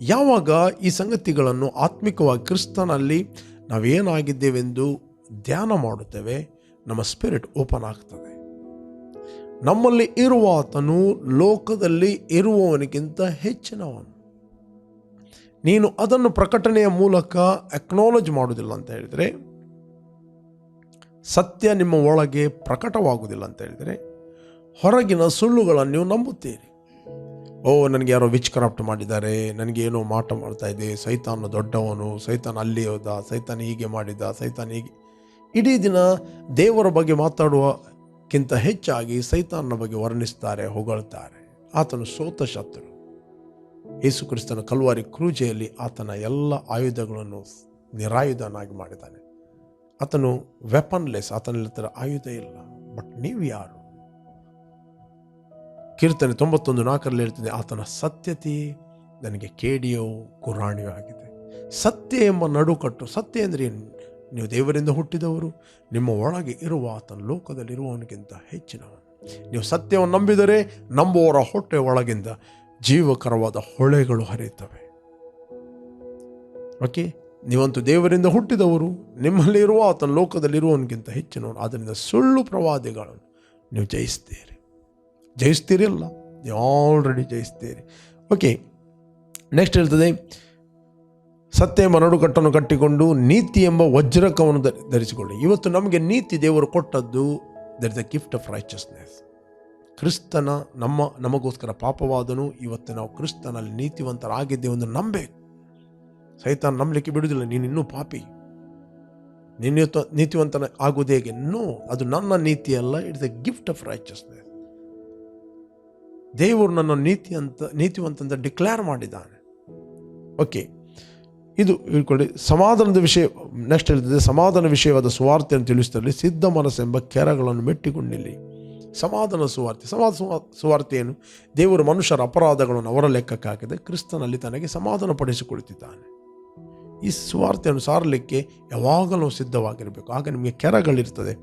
ಯಾವಾಗ ಈ ಸಂಗತಿಗಳನ್ನು ಆತ್ಮಿಕವಾಗಿ ಕ್ರಿಸ್ತನಲ್ಲಿ ನಾವೇನಾಗಿದ್ದೇವೆಂದು ಧ್ಯಾನ ಮಾಡುತ್ತೇವೆ, ನಮ್ಮ ಸ್ಪಿರಿಟ್ ಓಪನ್ ಆಗ್ತದೆ. ನಮ್ಮಲ್ಲಿ ಇರುವ ಆತನು ಲೋಕದಲ್ಲಿ ಇರುವವನಿಗಿಂತ ಹೆಚ್ಚಿನವನು. ನೀನು ಅದನ್ನು ಪ್ರಕಟಣೆಯ ಮೂಲಕ ಅಕ್ನಾಲಜ್ ಮಾಡುವುದಿಲ್ಲ ಅಂತ ಹೇಳಿದರೆ, ಸತ್ಯ ನಿಮ್ಮ ಒಳಗೆ ಪ್ರಕಟವಾಗುವುದಿಲ್ಲ ಅಂತ ಹೇಳಿದರೆ, ಹೊರಗಿನ ಸುಳ್ಳುಗಳನ್ನು ನೀವು ನಂಬುತ್ತೀರಿ. ಓ, ನನಗೆ ಯಾರೋ ವಿಚ್ ಕ್ರಾಫ್ಟ್ ಮಾಡಿದ್ದಾರೆ, ನನಗೆ ಏನೋ ಮಾಟ ಮಾಡ್ತಾ ಇದೆ, ಸೈತಾನ ದೊಡ್ಡವನು, ಸೈತಾನ ಅಲ್ಲಿ ಹೋದ, ಸೈತಾನ ಹೀಗೆ ಮಾಡಿದ, ಸೈತಾನ ಹೀಗೆ. ಇಡೀ ದಿನ ದೇವರ ಬಗ್ಗೆ ಮಾತಾಡುವಕ್ಕಿಂತ ಹೆಚ್ಚಾಗಿ ಸೈತಾನನ ಬಗ್ಗೆ ವರ್ಣಿಸ್ತಾರೆ, ಹೊಗಳ್ತಾರೆ. ಆತನು ಸೋತ ಶತ್ರು ಯೇಸು ಕ್ರಿಸ್ತನ ಕಲ್ವಾರಿ ಕ್ರೂಜೆಯಲ್ಲಿ ಆತನ ಎಲ್ಲ ಆಯುಧಗಳನ್ನು ನಿರಾಯುಧನಾಗಿ ಮಾಡಿದ್ದಾನೆ. ಆತನು ವೆಪನ್ಲೆಸ್ ಆತನ ಹತ್ರ ಆಯುಧ ಇಲ್ಲ, ಬಟ್ ನೀವು ಯಾರು? ಕೀರ್ತನೆ ತೊಂಬತ್ತೊಂದು ನಾಲ್ಕರಲ್ಲಿ ಇರ್ತದೆ ಆತನ ಸತ್ಯತೆ ನನಗೆ ಕೇಡಿಯೋ, ಕುರಾಣಿಯೋ ಆಗಿದೆ. ಸತ್ಯ ಎಂಬ ನಡುಕಟ್ಟು, ಸತ್ಯ ಅಂದರೆ ಏನು? ನೀವು ದೇವರಿಂದ ಹುಟ್ಟಿದವರು, ನಿಮ್ಮ ಒಳಗೆ ಇರುವ ಆತನ ಲೋಕದಲ್ಲಿರುವವನಿಗಿಂತ ಹೆಚ್ಚಿನವನು. ನೀವು ಸತ್ಯವನ್ನು ನಂಬಿದರೆ ನಂಬುವವರ ಹೊಟ್ಟೆ ಒಳಗಿಂದ ಜೀವಕರವಾದ ಹೊಳೆಗಳು ಹರಿಯುತ್ತವೆ. ಓಕೆ ನೀವಂತೂ ದೇವರಿಂದ ಹುಟ್ಟಿದವರು, ನಿಮ್ಮಲ್ಲಿರುವ ಆತನ ಲೋಕದಲ್ಲಿರುವವನಿಗಿಂತ ಹೆಚ್ಚಿನವನು. ಆದ್ದರಿಂದ ಸುಳ್ಳು ಪ್ರವಾದಿಗಳನ್ನು ನೀವು ಜಯಿಸ್ತೀರಿ. ಜಯಿಸ್ತೀರಿಲ್ಲ ನೀವು ಆಲ್ರೆಡಿ ಜಯಿಸ್ತೀರಿ. ಓಕೆ ನೆಕ್ಸ್ಟ್ ಹೇಳ್ತದೆ ಸತ್ಯ ನಡುಕಟ್ಟನ್ನು ಕಟ್ಟಿಕೊಂಡು ನೀತಿ ಎಂಬ ವಜ್ರಕವನ್ನು ಧರಿ- ಧರಿಸಿಕೊಳ್ಳಿ. ಇವತ್ತು ನಮಗೆ ನೀತಿ ದೇವರು ಕೊಟ್ಟದ್ದು there is a gift of righteousness ಕ್ರಿಸ್ತನ ನಮ್ಮ, ನಮಗೋಸ್ಕರ ಪಾಪವಾದನು, ಇವತ್ತು ನಾವು ಕ್ರಿಸ್ತನಲ್ಲಿ ನೀತಿವಂತರಾಗಿದ್ದೇವೆ ಎಂದು ನಂಬಬೇಕು. ಸೈತಾನ ನಂಬಲಿಕ್ಕೆ ಬಿಡುವುದಿಲ್ಲ, ನೀನು ಇನ್ನೂ ಪಾಪಿ. ನೀನು ನೀತಿವಂತನ ಆಗುವುದು ಹೇಗೆ? ನೋ ಅದು ನನ್ನ ನೀತಿ ಅಲ್ಲ it's a gift of righteousness ದೇವರು ನನ್ನ ನೀತಿ ಅಂತ ನೀತಿವಂತ ಡಿಕ್ಲೇರ್ ಮಾಡಿದ್ದಾನೆ. ಓಕೆ ಇದು ಇಟ್ಕೊಳ್ಳಿ ಸಮಾಧಾನದ ವಿಷಯ, ನೆಕ್ಸ್ಟ್ ಹೇಳ್ತದೆ ಸಮಾಧಾನ ವಿಷಯವಾದ ಸುವಾರ್ತೆಯನ್ನು ತಿಳಿಸುತ್ತಲ್ಲಿ ಸಿದ್ಧ ಮನಸ್ಸೆಂಬ ಕೆರಗಳನ್ನು ಮೆಟ್ಟಿಕೊಂಡಿಲ್ಲಿ ಸಮಾಧಾನ ಸುವಾರ್ತೆ, ಸಮಾಧಾನ ಸುವಾ- ಸುವಾರ್ತೆ ಏನು? ದೇವರು ಮನುಷ್ಯರ ಅಪರಾಧಗಳನ್ನು ಅವರ ಲೆಕ್ಕಕ್ಕೆ ಹಾಕಿದೆ ಕ್ರಿಸ್ತನಲ್ಲಿ ತನಗೆ ಸಮಾಧಾನ ಪಡಿಸಿಕೊಳ್ಳುತ್ತಿದ್ದಾನೆ ಈ ಸುವಾರ್ತೆಯನ್ನು ಸಾರಲಿಕ್ಕೆ ಯಾವಾಗಲೂ ಸಿದ್ಧವಾಗಿರಬೇಕು. ಆಗ ನಿಮಗೆ ಕೆರಗಳಿರ್ತದೆ.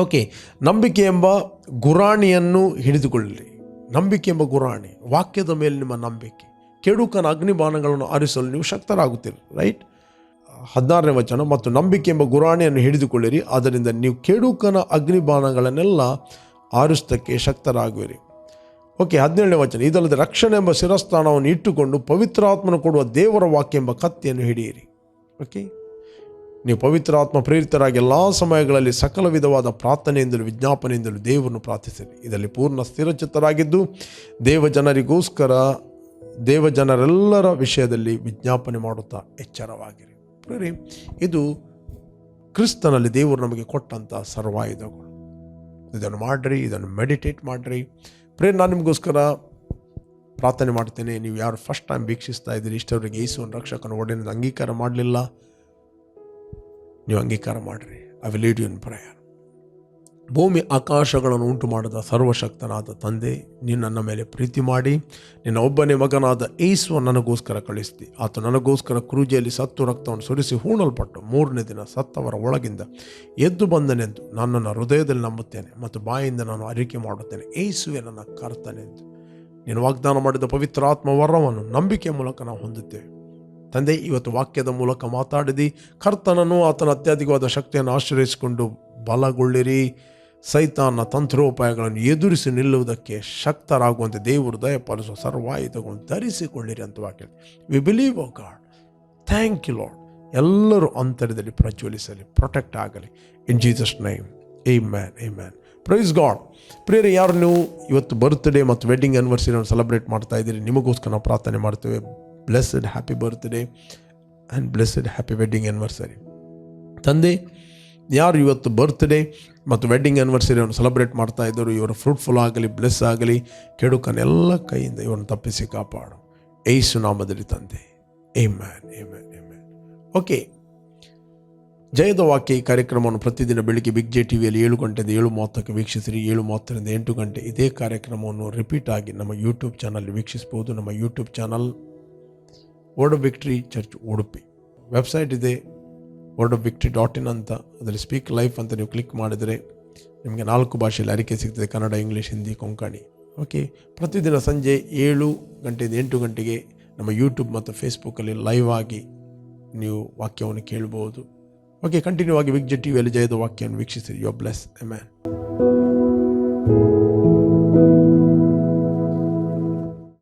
ಓಕೆ, ನಂಬಿಕೆ ಎಂಬ ಗುರಾಣಿಯನ್ನು ಹಿಡಿದುಕೊಳ್ಳಿ ನಂಬಿಕೆ ಎಂಬ ಗುರಾಣಿ, ವಾಕ್ಯದ ಮೇಲೆ ನಿಮ್ಮ ನಂಬಿಕೆ. ಕೆಡುಕನ ಅಗ್ನಿಬಾಣಗಳನ್ನು ಆರಿಸಲು ನೀವು ಶಕ್ತರಾಗುತ್ತೀರಿ ರೈಟ್ ಹದಿನಾರನೇ ವಚನ, ಮತ್ತು ನಂಬಿಕೆ ಎಂಬ ಗುರಾಣಿಯನ್ನು ಹಿಡಿದುಕೊಳ್ಳಿರಿ, ಆದ್ದರಿಂದ ನೀವು ಕೆಡುಕನ ಅಗ್ನಿಬಾಣಗಳನ್ನೆಲ್ಲ ಆರಿಸ್ತಕ್ಕೆ ಶಕ್ತರಾಗುವಿರಿ. ಓಕೆ ಹದಿನೇಳನೇ ವಚನ, ಇದಲ್ಲದೆ ರಕ್ಷಣೆ ಎಂಬ ಶಿರಸ್ಥಾನವನ್ನು ಇಟ್ಟುಕೊಂಡು ಪವಿತ್ರಾತ್ಮನ ಕೊಡುವ ದೇವರ ವಾಕ್ಯ ಎಂಬ ಕತ್ತೆಯನ್ನು ಹಿಡಿಯಿರಿ. ಓಕೆ ನೀವು ಪವಿತ್ರಾತ್ಮ ಪ್ರೇರಿತರಾಗಿ ಎಲ್ಲ ಸಮಯಗಳಲ್ಲಿ ಸಕಲ ವಿಧವಾದ ಪ್ರಾರ್ಥನೆಯಿಂದಲೂ ವಿಜ್ಞಾಪನೆಯಿಂದಲೂ ದೇವರನ್ನು ಪ್ರಾರ್ಥಿಸಿರಿ. ಇದರಲ್ಲಿ ಪೂರ್ಣ ಸ್ಥಿರಚಿತ್ತರಾಗಿದ್ದು ದೇವ ಜನರಿಗೋಸ್ಕರ ದೇವ ಜನರೆಲ್ಲರ ವಿಷಯದಲ್ಲಿ ವಿಜ್ಞಾಪನೆ ಮಾಡುತ್ತಾ ಎಚ್ಚರವಾಗಿರಿ. ಪ್ರೇರಿ ಇದು ಕ್ರಿಸ್ತನಲ್ಲಿ ದೇವರು ನಮಗೆ ಕೊಟ್ಟಂಥ ಸರ್ವಾಯುಧಗಳು. ಇದನ್ನು ಮಾಡಿರಿ, ಇದನ್ನು ಮೆಡಿಟೇಟ್ ಮಾಡಿರಿ. ಪ್ರೇ ನಾನು ನಿಮಗೋಸ್ಕರ ಪ್ರಾರ್ಥನೆ ಮಾಡ್ತೇನೆ. ನೀವು ಯಾರು ಫಸ್ಟ್ ಟೈಮ್ ವೀಕ್ಷಿಸ್ತಾ ಇದ್ದೀರಿ ಇಷ್ಟವರಿಗೆ ಯೇಸುವನ್ನು ರಕ್ಷಕನ ಒಡೆಯನ್ನು ಅಂಗೀಕಾರ ಮಾಡಲಿಲ್ಲ, ನೀವು ಅಂಗೀಕಾರ ಮಾಡಿರಿ. I will lead you in prayer ಭೂಮಿ ಆಕಾಶಗಳನ್ನು ಉಂಟು ಮಾಡಿದ ಸರ್ವಶಕ್ತನಾದ ತಂದೆ ನೀನು ನನ್ನ ಮೇಲೆ ಪ್ರೀತಿ ಮಾಡಿ, ನಿನ್ನ ಒಬ್ಬನೇ ಮಗನಾದ ಏಸುವ ನನಗೋಸ್ಕರ ಕಳಿಸ್ತಿ. ಆತ ನನಗೋಸ್ಕರ ಕ್ರೂಜೆಯಲ್ಲಿ ಸತ್ತು ರಕ್ತವನ್ನು ಸುರಿಸಿ ಹೂಣಲ್ಪಟ್ಟು ಮೂರನೇ ದಿನ ಸತ್ತವರ ಒಳಗಿಂದ ಎದ್ದು ಬಂದನೆಂದು ನನ್ನನ್ನು ಹೃದಯದಲ್ಲಿ ನಂಬುತ್ತೇನೆ ಮತ್ತು ಬಾಯಿಂದ ನಾನು ಅರಿಕೆ ಮಾಡುತ್ತೇನೆ. ಏಸುವೆ ನನ್ನ ಕರ್ತನೆಂದು. ನೀನು ವಾಗ್ದಾನ ಮಾಡಿದ ಪವಿತ್ರಾತ್ಮ ವರವನ್ನು ನಂಬಿಕೆ ಮೂಲಕ ನಾವು ಹೊಂದುತ್ತೇವೆ. ತಂದೆ, ಇವತ್ತು ವಾಕ್ಯದ ಮೂಲಕ ಮಾತಾಡಿದಿ. ಕರ್ತನನ್ನು ಆತನ ಅತ್ಯಧಿಕವಾದ ಶಕ್ತಿಯನ್ನು ಆಶ್ರಯಿಸಿಕೊಂಡು ಬಲಗೊಳ್ಳಿರಿ. ಸೈತಾನ ತಂತ್ರೋಪಾಯಗಳನ್ನು ಎದುರಿಸಿ ನಿಲ್ಲುವುದಕ್ಕೆ ಶಕ್ತರಾಗುವಂತೆ ದೇವರು ದಯಪಾಲಿಸುವ ಸರ್ವಾಯುಧಗಳನ್ನು ಧರಿಸಿಕೊಳ್ಳಿರಿ ಅಂತ ವಾಕ್ಯ we believe oh God thank you Lord ಎಲ್ಲರೂ ಅಂತರದಲ್ಲಿ ಪ್ರಜ್ವಲಿಸಲಿ ಪ್ರೊಟೆಕ್ಟ್ ಆಗಲಿ. In Jesus name amen amen praise God prayer ಯಾರು ನೀವು ಇವತ್ತು ಬರ್ತ್ಡೇ ಮತ್ತು ವೆಡ್ಡಿಂಗ್ ಆ್ಯನಿವರ್ಸರಿಯನ್ನು ಸೆಲೆಬ್ರೇಟ್ ಮಾಡ್ತಾ ಇದ್ದೀರಿ, ನಿಮಗೋಸ್ಕರ ನಾವು ಪ್ರಾರ್ಥನೆ ಮಾಡ್ತೇವೆ. Blessed happy birthday and blessed happy wedding anniversary ತಂದೆ, ಯಾರು ಇವತ್ತು ಬರ್ತ್ಡೇ ಮತ್ತು ವೆಡ್ಡಿಂಗ್ ಆ್ಯನಿವರ್ಸರಿಯನ್ನು ಸೆಲೆಬ್ರೇಟ್ ಮಾಡ್ತಾ ಇದ್ದರು ಇವರು ಫ್ರೂಟ್ಫುಲ್ ಆಗಲಿ ಬ್ಲೆಸ್ ಆಗಲಿ ಕೆಡುಕನೆಲ್ಲ ಕೈಯಿಂದ ಇವರನ್ನು ತಪ್ಪಿಸಿ ಕಾಪಾಡು. ಏಸು ನಾಮದಲ್ಲಿ ತಂದೆ. ಏ ಮ್ಯಾನ್ ಏ ಮ್ಯಾನ್ ಏ ಮ್ಯಾನ್ ಓಕೆ ಜಯದ ವಾಕ್ಯ ಈ ಕಾರ್ಯಕ್ರಮವನ್ನು ಪ್ರತಿದಿನ ಬೆಳಿಗ್ಗೆ ಬಿಗ್ ಜೆ ಟಿ ವಿಯಲ್ಲಿ ಏಳು ಗಂಟೆಯಿಂದ ಏಳು ಮೂವತ್ತಕ್ಕೆ ವೀಕ್ಷಿಸಿರಿ. ಏಳು ಮೂವತ್ತರಿಂದ ಎಂಟು ಗಂಟೆ ಇದೇ ಕಾರ್ಯಕ್ರಮವನ್ನು ರಿಪೀಟ್ ಆಗಿ ನಮ್ಮ ಯೂಟ್ಯೂಬ್ ಚಾನಲ್ ವೀಕ್ಷಿಸ್ಬೋದು ನಮ್ಮ YouTube channel Word Victory Church Udupi website ಇದೆ. Word of Victory dot in ಅಂತ. ಅದರಲ್ಲಿ ಸ್ಪೀಕ್ ಲೈಫ್ ಅಂತ ನೀವು ಕ್ಲಿಕ್ ಮಾಡಿದರೆ ನಿಮಗೆ ನಾಲ್ಕು ಭಾಷೆಯಲ್ಲಿ ಅರಿಕೆ ಸಿಗ್ತದೆ, ಕನ್ನಡ ಇಂಗ್ಲೀಷ್ ಹಿಂದಿ ಕೊಂಕಣಿ ಓಕೆ ಪ್ರತಿದಿನ ಸಂಜೆ ಏಳು ಗಂಟೆಯಿಂದ ಎಂಟು ಗಂಟೆಗೆ ನಮ್ಮ ಯೂಟ್ಯೂಬ್ ಮತ್ತು ಫೇಸ್ಬುಕ್ಕಲ್ಲಿ ಲೈವ್ ಆಗಿ ನೀವು ವಾಕ್ಯವನ್ನು ಕೇಳಬಹುದು ಓಕೆ ಕಂಟಿನ್ಯೂ ಆಗಿ ವಿಗ್ ಜೆ ಟಿ ವಿಯಲ್ಲಿ ಜಯದ ವಾಕ್ಯವನ್ನು ವೀಕ್ಷಿಸಿ ಯೋ ಬ್ಲೆಸ್ ಎ ಮ್ಯಾನ್